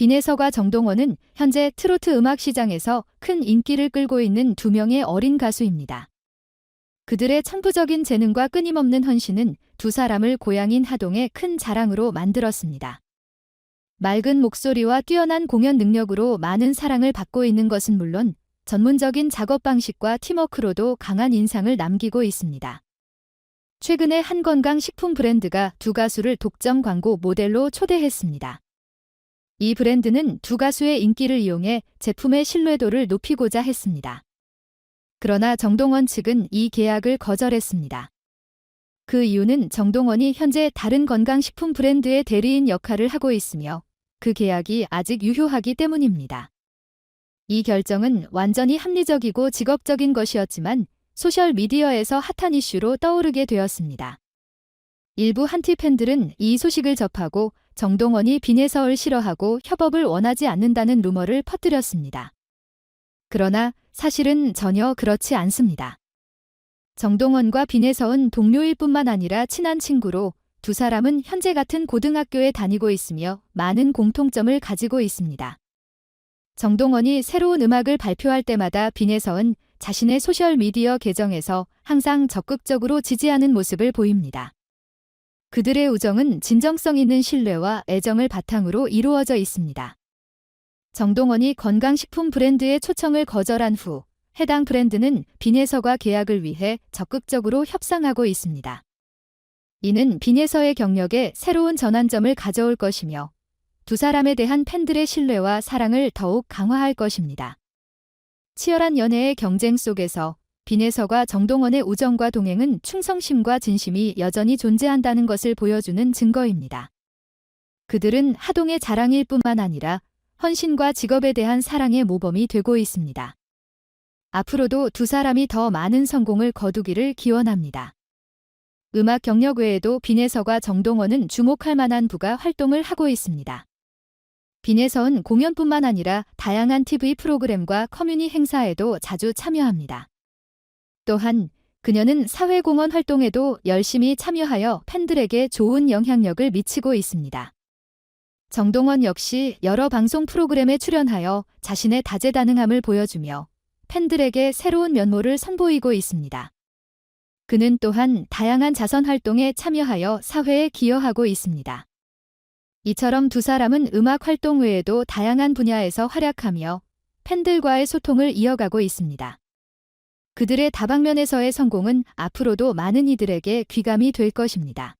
빈에서가 정동원은 현재 트로트 음악 시장에서 큰 인기를 끌고 있는 두 명의 어린 가수입니다. 그들의 천부적인 재능과 끊임없는 헌신은 두 사람을 고향인 하동의 큰 자랑으로 만들었습니다. 맑은 목소리와 뛰어난 공연 능력으로 많은 사랑을 받고 있는 것은 물론 전문적인 작업 방식과 팀워크로도 강한 인상을 남기고 있습니다. 최근에 한 건강 식품 브랜드가 두 가수를 독점 광고 모델로 초대했습니다. 이 브랜드는 두 가수의 인기를 이용해 제품의 신뢰도를 높이고자 했습니다. 그러나 정동원 측은 이 계약을 거절했습니다. 그 이유는 정동원이 현재 다른 건강식품 브랜드의 대리인 역할을 하고 있으며 그 계약이 아직 유효하기 때문입니다. 이 결정은 완전히 합리적이고 직업적인 것이었지만 소셜미디어에서 핫한 이슈로 떠오르게 되었습니다. 일부 한티 팬들은 이 소식을 접하고 정동원이 빈에서을 싫어하고 협업을 원하지 않는다는 루머를 퍼뜨렸습니다. 그러나 사실은 전혀 그렇지 않습니다. 정동원과 빈에서은 동료일 뿐만 아니라 친한 친구로 두 사람은 현재 같은 고등학교에 다니고 있으며 많은 공통점을 가지고 있습니다. 정동원이 새로운 음악을 발표할 때마다 빈에서은 자신의 소셜미디어 계정에서 항상 적극적으로 지지하는 모습을 보입니다. 그들의 우정은 진정성 있는 신뢰와 애정을 바탕으로 이루어져 있습니다. 정동원이 건강식품 브랜드의 초청을 거절한 후 해당 브랜드는 빈에서과 계약을 위해 적극적으로 협상하고 있습니다. 이는 빈에서의 경력에 새로운 전환점을 가져올 것이며 두 사람에 대한 팬들의 신뢰와 사랑을 더욱 강화할 것입니다. 치열한 연애의 경쟁 속에서 빈에서가 정동원의 우정과 동행은 충성심과 진심이 여전히 존재한다는 것을 보여주는 증거입니다. 그들은 하동의 자랑일 뿐만 아니라 헌신과 직업에 대한 사랑의 모범이 되고 있습니다. 앞으로도 두 사람이 더 많은 성공을 거두기를 기원합니다. 음악 경력 외에도 빈에서가 정동원은 주목할 만한 부가 활동을 하고 있습니다. 빈에서는 공연뿐만 아니라 다양한 TV 프로그램과 커뮤니 행사에도 자주 참여합니다. 또한 그녀는 사회공헌 활동에도 열심히 참여하여 팬들에게 좋은 영향력을 미치고 있습니다. 정동원 역시 여러 방송 프로그램에 출연하여 자신의 다재다능함을 보여주며 팬들에게 새로운 면모를 선보이고 있습니다. 그는 또한 다양한 자선 활동에 참여하여 사회에 기여하고 있습니다. 이처럼 두 사람은 음악 활동 외에도 다양한 분야에서 활약하며 팬들과의 소통을 이어가고 있습니다. 그들의 다방면에서의 성공은 앞으로도 많은 이들에게 귀감이 될 것입니다.